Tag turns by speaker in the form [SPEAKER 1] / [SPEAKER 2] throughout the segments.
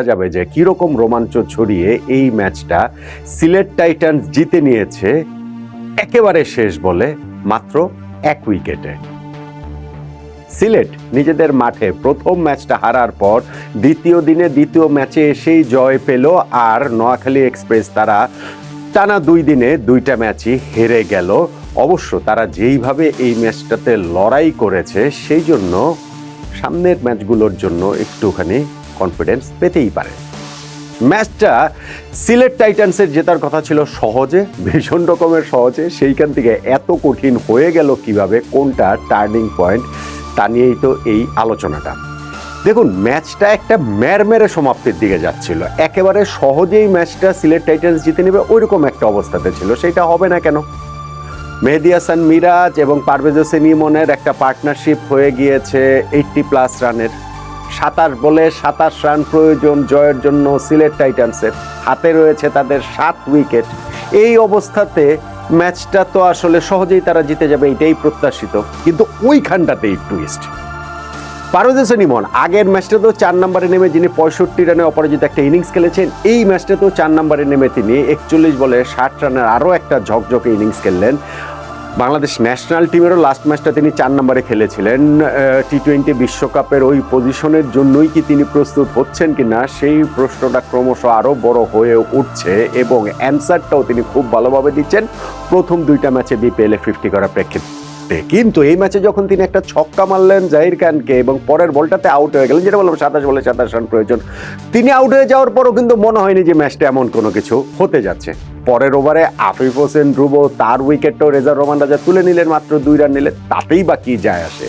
[SPEAKER 1] যাবে যে কীরকম রোমাঞ্চ ছড়িয়ে এই ম্যাচটা সিলেট টাইটান্স জিতে নিয়েছে একেবারে শেষ বলে মাত্র এক উইকেটে। সিলেট নিজেদের মাঠে প্রথম ম্যাচটা হারার পর দ্বিতীয় দিনে দ্বিতীয় ম্যাচে এসেই জয় পেল আর নোয়াখালী এক্সপ্রেস তারা টানা দুই দিনে দুইটা ম্যাচই হেরে গেল। অবশ্য তারা যেইভাবে এই ম্যাচটাতে লড়াই করেছে, সেই জন্য সামনের ম্যাচগুলোর জন্য একটুখানি কনফিডেন্স পেতেই পারে। ম্যাচটা সিলেট টাইটান্সের জেতার কথা ছিল সহজে, ভীষণ রকমের সহজে। সেইখান থেকে এত কঠিন হয়ে গেল কীভাবে, কোনটা টার্নিং পয়েন্ট তা নিয়েই তো এই আলোচনাটা। দেখুন, ম্যাচটা একটা ম্যারমেরে সমাপ্তির দিকে যাচ্ছিল। একেবারে সহজেই ম্যাচটা সিলেট টাইটান্স জিতে নেবে ওইরকম একটা অবস্থাতে ছিল। সেটা হবে না কেন? মেহেদি হাসান মিরাজ এবং পারভেজ হোসেন ইমনের একটা পার্টনারশিপ হয়ে গিয়েছে এইটটি প্লাস রানের সাতাশ বলে সাতাশ রান প্রয়োজন জয়ের জন্য সিলেট টাইটান্সের। হাতে রয়েছে তাদের সাত উইকেট। এই অবস্থাতে ম্যাচটা তো আসলে সহজেই তারা জিতে যাবে, এটাই প্রত্যাশিত। কিন্তু ওইখানটাতেই টুইস্ট পারভেজ হোসেন ইমন, আগের ম্যাচটাতেও চার নম্বরে নেমে যিনি পঁয়ষট্টি রানে অপরাজিত একটা ইনিংস খেলেছেন, এই ম্যাচটাতেও চার নম্বরে নেমে তিনি একচল্লিশ বলে ষাট রানের আরও একটা ঝকঝকে ইনিংস খেললেন। বাংলাদেশ ন্যাশনাল টিমেরও লাস্ট ম্যাচটা তিনি চার নম্বরে খেলেছিলেন। টি টোয়েন্টি বিশ্বকাপের ওই পজিশনের জন্যই কি তিনি প্রস্তুত হচ্ছেন কি না, সেই প্রশ্নটা ক্রমশ আরও বড় হয়ে উঠছে এবং অ্যান্সারটাও তিনি খুব ভালোভাবে দিচ্ছেন। প্রথম দুইটা ম্যাচে বিপিএলে ফিফটি করার প্রেক্ষিতে। কিন্তু এই ম্যাচে যখন তিনি একটা ছক্কা মারলেন জাহির খানকে এবং পরের বলটাতে আউট হয়ে গেলেন, যেটা বললাম সাতাশ বলে সাতাশ রান প্রয়োজন, তিনি আউট হয়ে যাওয়ার পরও কিন্তু মনে হয়নি যে ম্যাচটা এমন কোনো কিছু হতে যাচ্ছে। পরের ওভারে আফিফ হোসেন, ধ্রুব তার উইকেটটাও রেজার রহমান রাজা তুলে নিলেন, মাত্র দুই রান নিলেন তাতেই বা কি যায় আসে।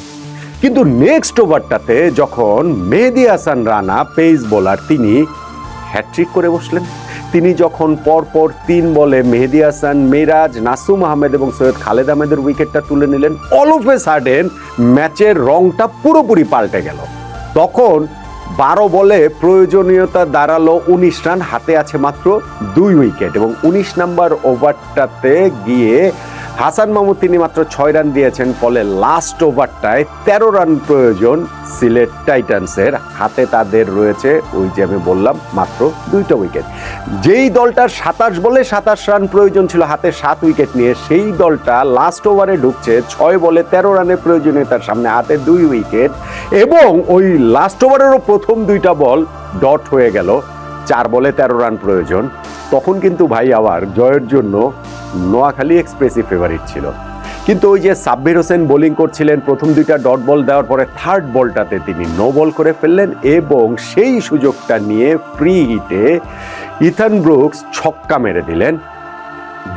[SPEAKER 1] কিন্তু নেক্সট ওভারটাতে যখন মেহেদি হাসান রানা পেস বোলার তিনি হ্যাট্রিক করে বসলেন। তিনি যখন পরপর তিন বলে মেহেদি হাসান, মিরাজ, নাসুম আহমেদ এবং সৈয়দ খালেদ আহমেদের উইকেটটা তুলে নিলেন অল অফ এ সাডেন ম্যাচের রংটা পুরোপুরি পাল্টে গেল। তখন বারো বলে প্রয়োজনীয়তা দাঁড়াল উনিশ রান, হাতে আছে মাত্র দুই উইকেট এবং উনিশ নাম্বার ওভারটাতে গিয়ে হাসান মাহমুদ তিনি মাত্র ছয় রান দিয়েছেন, ফলে লাস্ট ওভারটায় তেরো রান প্রয়োজন সিলেট টাইটান্সের। হাতে তাদের রয়েছে, ওই যে আমি বললাম, মাত্র দুইটা উইকেট যেই দলটার সাতাশ বলে সাতাশ রান প্রয়োজন ছিল, হাতে সাত উইকেট নিয়ে সেই দলটা লাস্ট ওভারে ঢুকছে, ছয় বলে তেরো রানের প্রয়োজনীয়তার সামনে হাতে দুই উইকেট এবং ওই লাস্ট ওভারেরও প্রথম দুইটা বল ডট হয়ে গেল, চার বলে তেরো রান প্রয়োজন। তখন কিন্তু ভাই আবার জয়ের জন্য নোয়াখালী এক্সপ্রেসই ফেভারিট ছিল। কিন্তু ওই যে সাব্বির হোসেন বোলিং করছিলেন, প্রথম দুইটা ডট বল দেওয়ার পরে থার্ড বলটাতে তিনি নো বল করে ফেললেন এবং সেই সুযোগটা নিয়ে ফ্রি হিটে ইথান ব্রুকস ছক্কা মেরে দিলেন।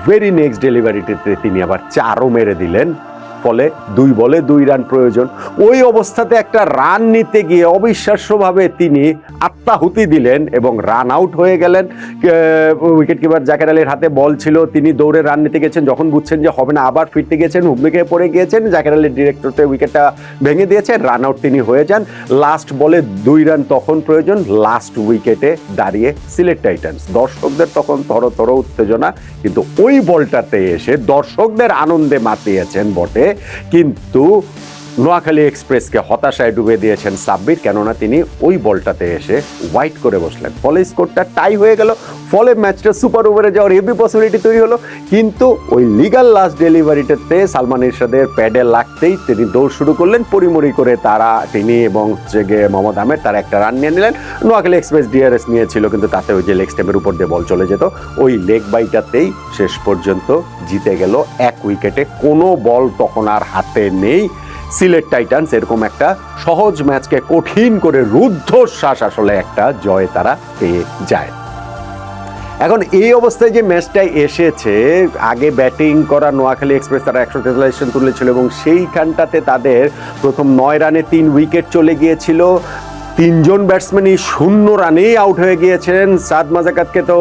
[SPEAKER 1] ভেরি নেক্সট ডেলিভারিটিতে তিনি আবার চারও মেরে দিলেন। ফলে দুই বলে দুই রান প্রয়োজন। ওই অবস্থাতে একটা রান নিতে গিয়ে অবিশ্বাস্যভাবে তিনি আত্মাহুতি দিলেন এবং রান আউট হয়ে গেলেন। উইকেট কিপার জাকের আলীর হাতে বল ছিল, তিনি দৌড়ে রান নিতে গেছেন, যখন বুঝছেন যে হবে না, আবার ফিরতে গিয়েছেন হুবলিকে পড়ে গিয়েছেন, জাকের আলীর ডিরেক্টরতে উইকেটটা ভেঙে দিয়েছেন, রান আউট তিনি হয়ে যান। লাস্ট বলে দুই রান তখন প্রয়োজন, লাস্ট উইকেটে দাঁড়িয়ে সিলেট টাইটান্স। দর্শকদের তখন থর থর উত্তেজনা, কিন্তু ওই বলটাতে এসে দর্শকদের আনন্দে মাতিয়েছেন বটে কিন্তু নোয়াখালী এক্সপ্রেসকে হতাশায় ডুবে দিয়েছেন সাব্বির, কেননা তিনি ওই বলটাতে এসে হোয়াইট করে বসলেন। ফলে স্কোরটা টাই হয়ে গেল, ফলে ম্যাচটা সুপার ওভারে যাওয়ার হেভি পসিবিলিটি তৈরি হলো। কিন্তু ওই লিগাল লাস্ট ডেলিভারিটাতে সালমান ইরশাদের প্যাডে লাগতেই তিনি দৌড় শুরু করলেন। পরিমরি করে তারা, তিনি এবং গিয়ে মোহাম্মদ আহমেদ তারা একটা রান নিয়ে নিলেন। নোয়াখালী এক্সপ্রেস ডিআরএস নিয়েছিল, কিন্তু তাতে ওই যে লেগ স্টেপের উপর দিয়ে বল চলে যেত। ওই লেগ বাইটাতেই শেষ পর্যন্ত জিতে গেল এক উইকেটে কোনো বল তখন আর হাতে নেই। সিলেট টাইটান্স এরকম একটা সহজ ম্যাচকে কঠিন করে রুদ্ধশ্বাস আসলে একটা জয় তারা পেয়ে যায়। এখন এই অবস্থায় যে ম্যাচটায় এসেছে, আগে ব্যাটিং করা নোয়াখালী এক্সপ্রেস তারা একশো তেতাল্লিশ রান তুলেছিল এবং সেইখানটাতে তাদের প্রথম নয় রানে তিন উইকেট চলে গিয়েছিল। তিনজন ব্যাটসম্যানই শূন্য রানেই আউট হয়ে গিয়েছেন সাদ মাজাকাতকে তো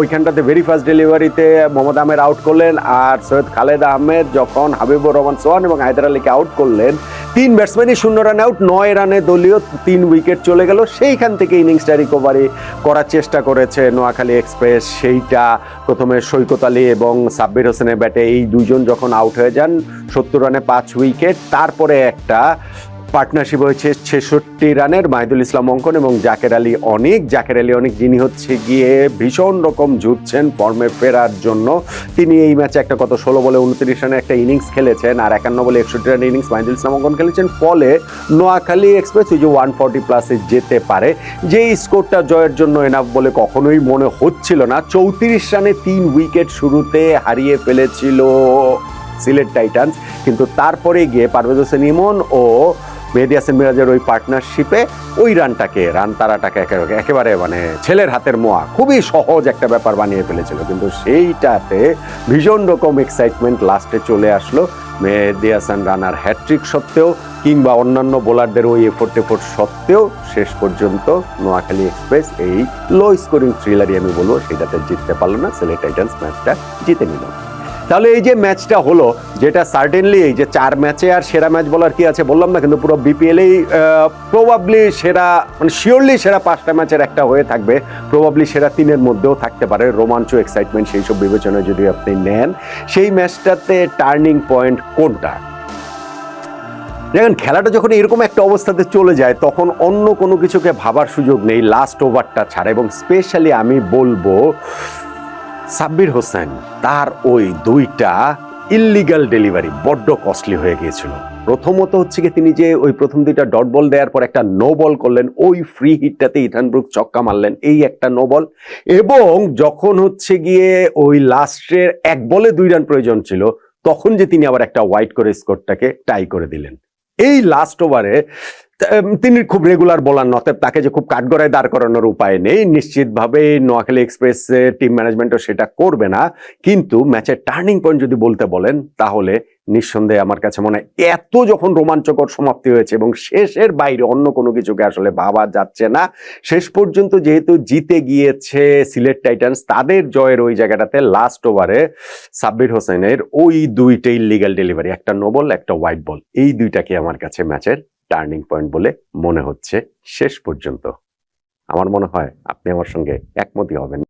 [SPEAKER 1] ওইখানটাতে ভেরি ফার্স্ট ডেলিভারিতে মোহাম্মদ আহমেদ আউট করলেন আর সৈয়দ খালেদ আহমেদ যখন হাবিবুর রহমান সোহান এবং হায়দার আলীকে আউট করলেন, তিন ব্যাটসম্যানই শূন্য রান আউট, নয় রানে দলীয় তিন উইকেট চলে গেল। সেইখান থেকে ইনিংসটা রিকভারি করার চেষ্টা করেছে নোয়াখালী এক্সপ্রেস সেইটা প্রথমে সৈকত আলী এবং সাব্বির হোসেনের ব্যাটে এই দুজন যখন আউট হয়ে যান, সত্তর রানে পাঁচ উইকেট। তারপরে একটা পার্টনারশিপ হয়েছে ছেষট্টি রানের মাহিদুল ইসলাম অঙ্কন এবং জাকের আলী অনেক। জাকের আলী অনেক যিনি হচ্ছে গিয়ে ভীষণ রকম ঝুঁকছেন ফর্মে ফেরার জন্য। তিনি এই ম্যাচে একটা কত ষোলো বলে উনত্রিশ রানের একটা ইনিংস খেলেছেন আর একান্ন বলে একষট্টি রানের ইনিংস মাহিদুল ইসলাম অঙ্কন খেলেছেন। ফলে নোয়াখালী এক্সপ্রেস ওই যে ওয়ান ফর্টি প্লাসে যেতে পারে, যেই স্কোরটা জয়ের জন্য এনাফ বলে কখনোই মনে হচ্ছিল না। চৌত্রিশ রানে তিন উইকেট শুরুতে হারিয়ে ফেলেছিল সিলেট টাইটান্স। কিন্তু তারপরে গিয়ে পারভেজ হোসেন ইমন ও মেহেদি হাসান মিরাজের ওই পার্টনারশিপে ওই রানটাকে, রান তারাটাকে একেবারে মানে ছেলের হাতের মোয়া, খুবই সহজ একটা ব্যাপার বানিয়ে ফেলেছিল। কিন্তু সেইটাতে ভীষণ রকম এক্সাইটমেন্ট লাস্টে চলে আসলো মেহেদি হাসান রানার হ্যাট্রিক সত্ত্বেও কিংবা অন্যান্য বোলারদের ওই এফোর্ট টেফোর্ট সত্ত্বেও শেষ পর্যন্ত নোয়াখালী এক্সপ্রেস এই লো স্কোরিং থ্রিলারই আমি বলব, সেটাতে জিততে পারল না সিলেট টাইটান্স ম্যাচটা জিতে নিল। তাহলে এই যে ম্যাচটা হলো, যেটা সার্টেনলি এই যে চার ম্যাচে আর সেরা ম্যাচ বলার কি আছে বললাম না, কিন্তু পুরো বিপিএলেই প্রবাবলি সেরা মানে শিওরলি সেরা পাঁচটা ম্যাচের একটা হয়ে থাকবে। প্রবাবলি সেরা তিনের মধ্যেও থাকতে পারে। রোমাঞ্চ এক্সাইটমেন্ট সেই সব বিবেচনায় যদি আপনি নেন। সেই ম্যাচটাতে টার্নিং পয়েন্ট কোনটা? দেখেন, খেলাটা যখন এরকম একটা অবস্থাতে চলে যায়, তখন অন্য কোনো কিছুকে ভাবার সুযোগ নেই লাস্ট ওভারটা ছাড়া। এবং স্পেশালি আমি বলব সাব্বির হোসেন তার ওই দুইটা ইল্লিগাল ডেলিভারি বড্ড কস্টলি হয়ে গিয়েছিল। প্রথমত হচ্ছে কি তিনি যে ওই প্রথম দুইটা ডট বল দেওয়ার পর একটা নো বল করলেন, ওই ফ্রি হিটটাতে ইথান ব্রুক চক্কা মারলেন, এই একটা নো বল এবং যখন হচ্ছে গিয়ে ওই লাস্টের এক বলে দুই রান প্রয়োজন ছিল, তখন যে তিনি আবার একটা হোয়াইট করে স্কোরটাকে টাই করে দিলেন। এই লাস্ট ওভারে তিনি খুব রেগুলার বলার নতেব তাকে যে খুব কাঠগড়ায় দাঁড় করানোর উপায় নেই। নিশ্চিতভাবে নোয়াখালী এক্সপ্রেস টিম ম্যানেজমেন্টও সেটা করবে না। কিন্তু ম্যাচের টার্নিং পয়েন্ট যদি বলতে বলেন, তাহলে নিঃসন্দেহে আমার কাছে মনে হয় এত যখন রোমাঞ্চকর সমাপ্তি হয়েছে এবং শেষের বাইরে অন্য কোনো কিছুকে আসলে ভাবা যাচ্ছে না, শেষ পর্যন্ত যেহেতু জিতে গিয়েছে সিলেট টাইটান্স, তাদের জয়ের ওই জায়গাটাতে লাস্ট ওভারে সাব্বির হোসেনের ওই দুইটাই লিগাল ডেলিভারি একটা নোবল একটা হোয়াইট বল এই দুইটাকে আমার কাছে ম্যাচের টার্নিং পয়েন্ট বলে মনে হচ্ছে শেষ পর্যন্ত। আমার মনে হয় আপনি আমার সঙ্গে একমতই হবেন।